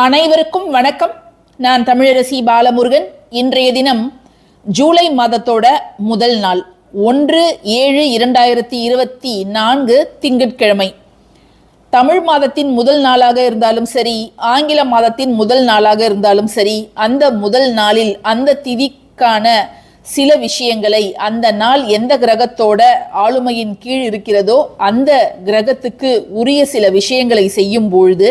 அனைவருக்கும் வணக்கம். நான் தமிழரசி பாலமுருகன். இன்றைய தினம் ஜூலை மாதத்தோட முதல் நாள். ஒன்று ஏழு இரண்டாயிரத்தி இருபத்தி நான்கு திங்கட்கிழமை. தமிழ் மாதத்தின் முதல் நாளாக இருந்தாலும் சரி ஆங்கில மாதத்தின் முதல் நாளாக இருந்தாலும் சரி அந்த முதல் நாளில் அந்த திதிக்கான சில விஷயங்களை அந்த நாள் எந்த கிரகத்தோட ஆளுமையின் கீழ் இருக்கிறதோ அந்த கிரகத்துக்கு உரிய சில விஷயங்களை செய்யும் பொழுது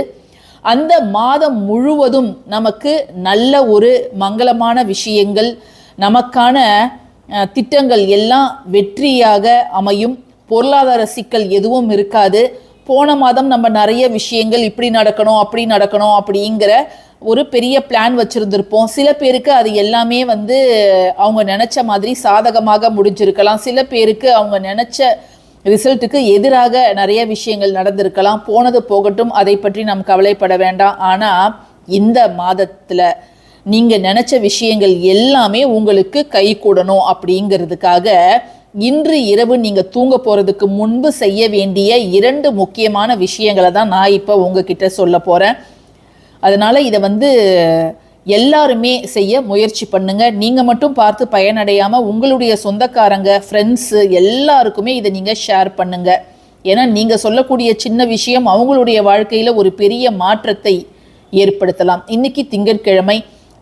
அந்த மாதம் முழுவதும் நமக்கு நல்ல ஒரு மங்களமான விஷயங்கள் நமக்கான திட்டங்கள் எல்லாம் வெற்றியாக அமையும். பொருளாதார சிக்கல் எதுவும் இருக்காது. போன மாதம் நம்ம நிறைய விஷயங்கள் இப்படி நடக்கணும் அப்படி நடக்கணும் அப்படிங்கிற ஒரு பெரிய பிளான் வச்சுருந்துருப்போம். சில பேருக்கு அது எல்லாமே வந்து அவங்க நினச்ச மாதிரி சாதகமாக முடிஞ்சிருக்கலாம். சில பேருக்கு அவங்க நினச்ச ரிசல்ட்டுக்கு எதிராக நிறைய விஷயங்கள் நடந்திருக்கலாம் போனது போகட்டும் அதை பற்றி நாம் கவலைப்பட வேண்டாம். ஆனால் இந்த மாதத்தில் நீங்கள் நினச்ச விஷயங்கள் எல்லாமே உங்களுக்கு கை கூடணும் அப்படிங்கிறதுக்காக இன்று இரவு நீங்கள் தூங்க போகிறதுக்கு முன்பு செய்ய வேண்டிய இரண்டு முக்கியமான விஷயங்களை தான் நான் இப்போ உங்ககிட்ட சொல்ல போகிறேன் அதனால் இதை வந்து எல்லாருமே செய்ய முயற்சி பண்ணுங்க. நீங்க மட்டும் பார்த்து பயனடையாம உங்களுடைய சொந்தக்காரங்க ஃப்ரெண்ட்ஸு எல்லாருக்குமே இதை நீங்க ஷேர் பண்ணுங்க. ஏன்னா நீங்க சொல்லக்கூடிய சின்ன விஷயம் அவங்களுடைய வாழ்க்கையில ஒரு பெரிய மாற்றத்தை ஏற்படுத்தலாம். இன்னைக்கு திங்கட்கிழமை.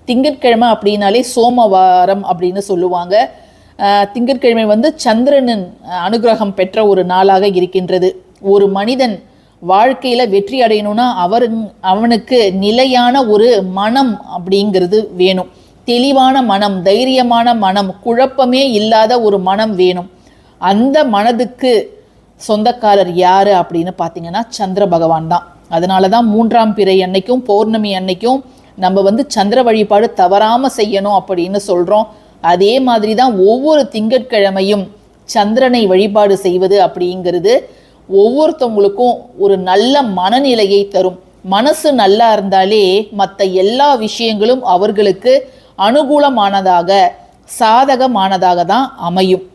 திங்கட்கிழமை அப்படின்னாலே சோமவாரம் அப்படின்னு சொல்லுவாங்க. திங்கட்கிழமை வந்து சந்திரனின் அனுகிரகம் பெற்ற ஒரு நாளாக இருக்கின்றது. ஒரு மனிதன் வாழ்க்கையில வெற்றி அடையணும்னா அவர் அவனுக்கு நிலையான ஒரு மனம் அப்படிங்கிறது வேணும். தெளிவான மனம் தைரியமான மனம் குழப்பமே இல்லாத ஒரு மனம் வேணும். அந்த மனதுக்கு சொந்தக்காரர் யாரு அப்படின்னு பார்த்தீங்கன்னா சந்திர பகவான் தான். அதனால தான் மூன்றாம் பிறை அன்னைக்கும் பௌர்ணமி அன்னைக்கும் நம்ம வந்து சந்திர வழிபாடு தவறாமல் செய்யணும் அப்படின்னு சொல்கிறோம் அதே மாதிரி தான் ஒவ்வொரு திங்கட்கிழமையும் சந்திரனை வழிபாடு செய்வது அப்படிங்கிறது ஒவ்வொருத்தவங்களுக்கும் ஒரு நல்ல மனநிலையை தரும். மனசு நல்லா இருந்தாலே மற்ற எல்லா விஷயங்களும் அவர்களுக்கு அனுகூலமானதாக சாதகமானதாக தான் அமையும்.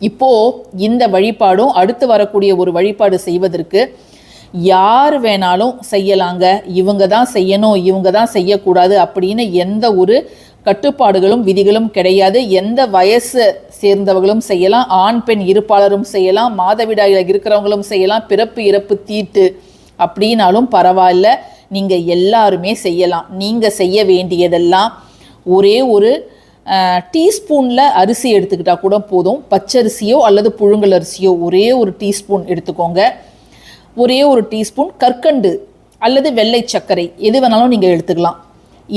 இப்போ இந்த வழிபாடும் அடுத்து வரக்கூடிய ஒரு வழிபாடு செய்வதற்கு யார் வேணாலும் செய்யலாங்க. இவங்க தான் செய்யணும் இவங்க தான் செய்யக்கூடாது அப்படின்னு எந்த ஒரு கட்டுப்பாடுகளும் விதிகளும் கிடையாது. எந்த வயசு சேர்ந்தவர்களும் செய்யலாம் ஆண் பெண் இருப்பாளரும் செய்யலாம் மாதவிடாயில் இருக்கிறவங்களும் செய்யலாம் பிறப்பு இறப்பு தீட்டு அப்படின்னாலும் பரவாயில்ல. நீங்கள் எல்லாருமே செய்யலாம். நீங்கள் செய்ய வேண்டியதெல்லாம் ஒரே ஒரு டீஸ்பூனில் அரிசி எடுத்துக்கிட்டால் கூட போதும். பச்சரிசியோ அல்லது புழுங்கல் அரிசியோ ஒரே ஒரு டீஸ்பூன் எடுத்துக்கோங்க. ஒரே ஒரு டீஸ்பூன் கற்கண்டு அல்லது வெள்ளை சர்க்கரை எது வேணாலும் நீங்கள் எடுத்துக்கலாம்.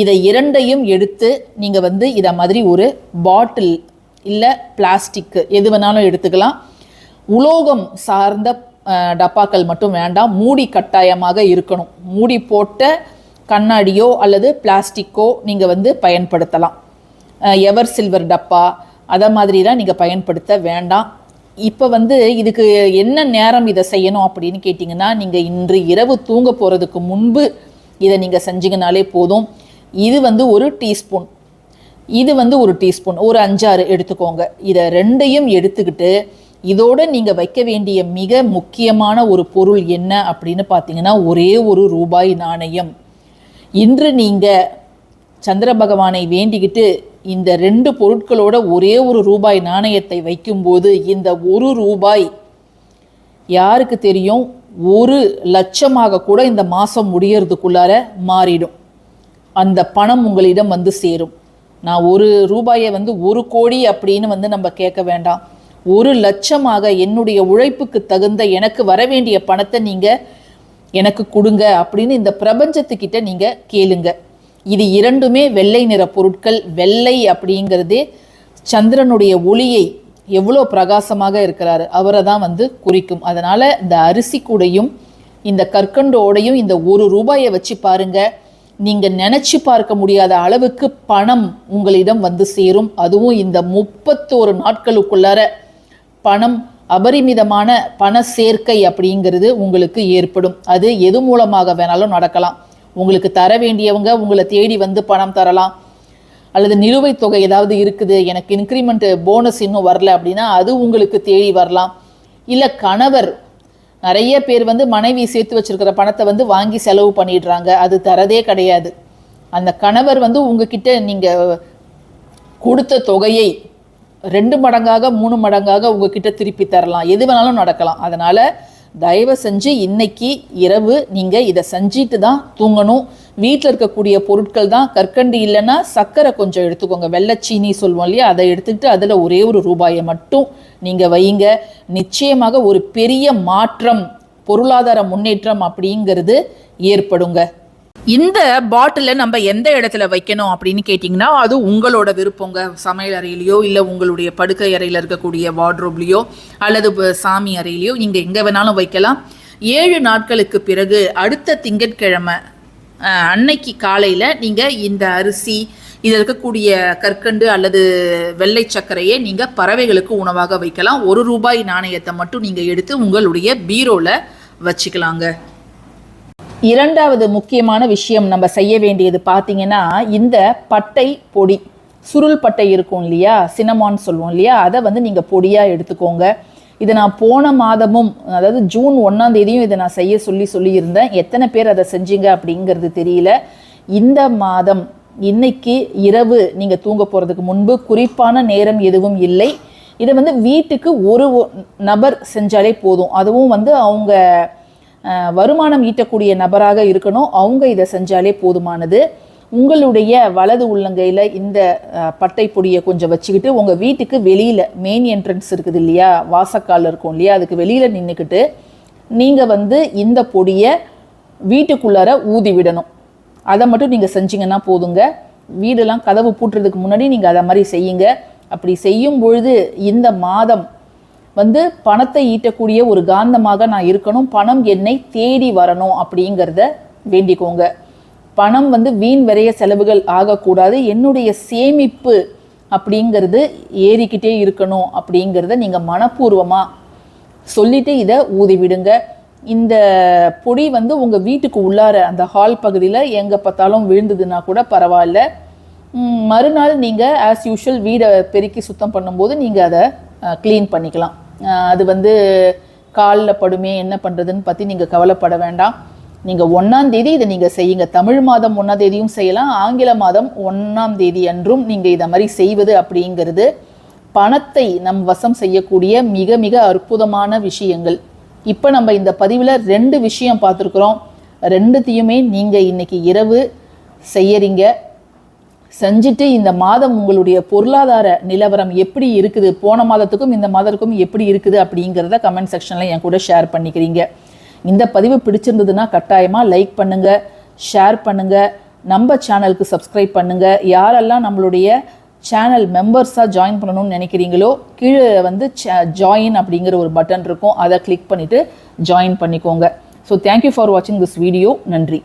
இதை இரண்டையும் எடுத்து நீங்கள் வந்து இதை மாதிரி ஒரு பாட்டில் இல்லை பிளாஸ்டிக்கு எது வேணாலும் எடுத்துக்கலாம். உலோகம் சார்ந்த டப்பாக்கள் மட்டும் வேண்டாம். மூடி கட்டாயமாக இருக்கணும். மூடி போட்ட கண்ணாடியோ அல்லது பிளாஸ்டிக்கோ நீங்கள் வந்து பயன்படுத்தலாம். எவர் சில்வர் டப்பா அதை மாதிரிலாம் நீங்கள் பயன்படுத்த வேண்டாம். இப்போ வந்து இதுக்கு என்ன நேரம் இதை செய்யணும் அப்படின்னு கேட்டிங்கன்னா நீங்கள் இன்று இரவு தூங்க போகிறதுக்கு முன்பு இதை நீங்கள் செஞ்சிங்கனாலே போதும். இது வந்து ஒரு டீஸ்பூன். இது வந்து ஒரு டீஸ்பூன். ஒரு அஞ்சாறு எடுத்துக்கோங்க. இதை ரெண்டையும் எடுத்துக்கிட்டு இதோட நீங்கள் வைக்க வேண்டிய மிக முக்கியமான ஒரு பொருள் என்ன அப்படின்னு பார்த்தீங்கன்னா ஒரே ஒரு ரூபாய் நாணயம். இன்று நீங்கள் சந்திர பகவானை வேண்டிக்கிட்டு இந்த ரெண்டு பொருட்களோட ஒரே ஒரு ரூபாய் நாணயத்தை வைக்கும்போது இந்த ஒரு ரூபாய் யாருக்கு தெரியும்? ஒரு லட்சமாக கூட இந்த மாதம் முடியறதுக்குள்ளார மாறிடும். அந்த பணம் உங்களிடம் வந்து சேரும். நான் ஒரு ரூபாயை வந்து ஒரு கோடி அப்படின்னு வந்து நம்ம கேட்க வேண்டாம். ஒரு லட்சமாக என்னுடைய உழைப்புக்கு தகுந்த எனக்கு வர வேண்டிய பணத்தை நீங்கள் எனக்கு கொடுங்க அப்படின்னு இந்த பிரபஞ்சத்துக்கிட்ட நீங்கள் கேளுங்க. இது இரண்டுமே வெள்ளை நிற பொருட்கள் வெள்ளை அப்படிங்கிறதே சந்திரனுடைய ஒளியை எவ்வளோ பிரகாசமாக இருக்கிறாரு அவரை தான் வந்து குறிக்கும். அதனால் இந்த அரிசி கூடையும் இந்த கற்கண்டோடையும் இந்த ஒரு ரூபாயை வச்சு பாருங்கள் நீங்க நினைச்சு பார்க்க முடியாத அளவுக்கு பணம் உங்களிடம் வந்து சேரும். அதுவும் இந்த முப்பத்தோரு நாட்களுக்குள்ளார பணம் அபரிமிதமான பண சேர்க்கை அப்படிங்கிறது உங்களுக்கு ஏற்படும். அது எது மூலமாக வேணாலும் நடக்கலாம். உங்களுக்கு தர வேண்டியவங்க உங்களை தேடி வந்து பணம் தரலாம். அல்லது நிலுவைத் தொகை ஏதாவது இருக்குது எனக்கு இன்க்ரிமெண்ட் போனஸ் இன்னும் வரல அப்படின்னா அது உங்களுக்கு தேடி வரலாம். இல்லை கணவர் நிறைய பேர் வந்து மனைவி சேர்த்து வச்சிருக்கிற பணத்தை வந்து வாங்கி செலவு பண்ணிடுறாங்க. அது தரதே கிடையாது. அந்த கணவர் வந்து உங்ககிட்ட நீங்கள் கொடுத்த தொகையை ரெண்டு மடங்காக மூணு மடங்காக உங்ககிட்ட திருப்பி தரலாம். எது வேணாலும் நடக்கலாம். அதனால் தயவு செஞ்சு இன்னைக்கு இரவு நீங்கள் இதை செஞ்சிட்டு தான் தூங்கணும். வீட்டில் இருக்கக்கூடிய பொருட்கள் தான் கற்கண்டு இல்லைன்னா சர்க்கரை கொஞ்சம் எடுத்துக்கோங்க. வெள்ளச்சீனி சொல்லுவோம் இல்லையா? அதை எடுத்துக்கிட்டு அதில் ஒரே ஒரு ரூபாயை மட்டும் நீங்கள் வைங்க. நிச்சயமாக ஒரு பெரிய மாற்றம் பொருளாதார முன்னேற்றம் அப்படிங்கிறது ஏற்படுங்க. இந்த பாட்டிலை நம்ம எந்த இடத்துல வைக்கணும் அப்படின்னு கேட்டிங்கன்னா அது உங்களோட விருப்பங்க. சமையல் அறையிலையோ இல்லை உங்களுடைய படுக்கை அறையில் இருக்கக்கூடிய வார்ட்ரோப்லேயோ அல்லது சாமி அறையிலையோ நீங்கள் எங்கே வேணாலும் வைக்கலாம். ஏழு நாட்களுக்கு பிறகு அடுத்த திங்கட்கிழமை அன்னைக்கு காலையில் நீங்கள் இந்த அரிசி இதில் இருக்கக்கூடிய கற்கண்டு அல்லது வெள்ளை சர்க்கரையை நீங்கள் பறவைகளுக்கு உணவாக வைக்கலாம். ஒரு ரூபாய் நாணயத்தை மட்டும் நீங்கள் எடுத்து உங்களுடைய பீரோவில் வச்சுக்கலாங்க. இரண்டாவது முக்கியமான விஷயம் நம்ம செய்ய வேண்டியது பார்த்தீங்கன்னா இந்த பட்டை பொடி சுருள் பட்டை இருக்கும் இல்லையா? சினமான் சொல்லுவோம் இல்லையா? அதை வந்து நீங்கள் பொடியாக எடுத்துக்கோங்க. இதை நான் போன மாதமும் அதாவது ஜூன் ஒன்றாம் தேதியும் இதை நான் செய்ய சொல்லி சொல்லியிருந்தேன். எத்தனை பேர் அதை செஞ்சீங்க அப்படிங்கிறது தெரியல. இந்த மாதம் இன்னைக்கு இரவு நீங்கள் தூங்க போகிறதுக்கு முன்பு குறிப்பான நேரம் எதுவும் இல்லை. இதை வந்து வீட்டுக்கு ஒரு ஒ- நபர் செஞ்சாலே போதும். அதுவும் வந்து அவங்க வருமானம் ஈட்டக்கூடிய நபராக இருக்கணும். அவங்க இதை செஞ்சாலே போதுமானது. உங்களுடைய வலது உள்ளங்கையில் இந்த பட்டை பொடியை கொஞ்சம் வச்சுக்கிட்டு உங்கள் வீட்டுக்கு வெளியில் மெயின் என்ட்ரன்ஸ் இருக்குது இல்லையா? வாசக்கால் இருக்கும் இல்லையா? அதுக்கு வெளியில் நின்றுக்கிட்டு நீங்கள் வந்து இந்த பொடியை வீட்டுக்குள்ளார ஊதி விடணும். அதை மட்டும் நீங்கள் செஞ்சீங்கன்னா போதுங்க. வீடெல்லாம் கதவு பூட்டுறதுக்கு முன்னாடி நீங்கள் அதை மாதிரி செய்யுங்க. அப்படி செய்யும் பொழுது இந்த மாதம் வந்து பணத்தை ஈட்டக்கூடிய ஒரு காந்தமாக நான் இருக்கணும். பணம் என்னை தேடி வரணும் அப்படிங்கிறத வேண்டிக்கோங்க. பணம் வந்து வீண் விரைய செலவுகள் ஆகக்கூடாது. என்னுடைய சேமிப்பு அப்படிங்கிறது ஏறிக்கிட்டே இருக்கணும் அப்படிங்கிறத நீங்கள் மனப்பூர்வமாக சொல்லிட்டு இதை ஊதிவிடுங்க இந்த பொடி வந்து உங்கள் வீட்டுக்கு உள்ளார அந்த ஹால் பகுதியில் எங்கே பார்த்தாலும் விழுந்ததுன்னா கூட பரவாயில்ல. மறுநாள் நீங்கள் ஆஸ் யூஷுவல் வீடை பெருக்கி சுத்தம் பண்ணும்போது நீங்கள் அதை க்ளீன் பண்ணிக்கலாம். அது வந்து காலில் படுமே என்ன பண்ணுறதுன்னு பற்றி நீங்கள் கவலைப்பட வேண்டாம். நீங்கள் ஒன்றாம் தேதி இதை நீங்கள் செய்யுங்க. தமிழ் மாதம் ஒன்றாம் தேதியும் செய்யலாம் ஆங்கில மாதம் ஒன்றாம் தேதி அன்றும் நீங்கள் இதை மாதிரி செய்வது அப்படிங்கிறது பணத்தை நம் வசம் செய்யக்கூடிய மிக மிக அற்புதமான விஷயங்கள். இப்போ நம்ம இந்த பதிவில் ரெண்டு விஷயம் பார்த்துருக்குறோம். ரெண்டுத்தையுமே நீங்கள் இன்னைக்கு இரவு செய்யறீங்க. செஞ்சுட்டு இந்த மாதம் உங்களுடைய பொருளாதார நிலவரம் எப்படி இருக்குது? போன மாதத்துக்கும் இந்த மாதத்துக்கும் எப்படி இருக்குது அப்படிங்கிறத கமெண்ட் செக்ஷனில் என் கூட ஷேர் பண்ணிக்கிறீங்க. இந்த பதிவு பிடிச்சிருந்ததுன்னா கட்டாயமாக லைக் பண்ணுங்க ஷேர் பண்ணுங்க நம்ம சேனலுக்கு சப்ஸ்கிரைப் பண்ணுங்க. யாரெல்லாம் நம்மளுடைய சேனல் மெம்பர்ஸாக ஜாயின் பண்ணணும்னு நினைக்கிறீங்களோ கீழே வந்து ஜாயின் அப்படிங்கிற ஒரு பட்டன் இருக்கும். அதை கிளிக் பண்ணிவிட்டு ஜாயின் பண்ணிக்கோங்க. ஸோ தேங்க்யூ ஃபார் வாட்சிங் திஸ் வீடியோ நன்றி.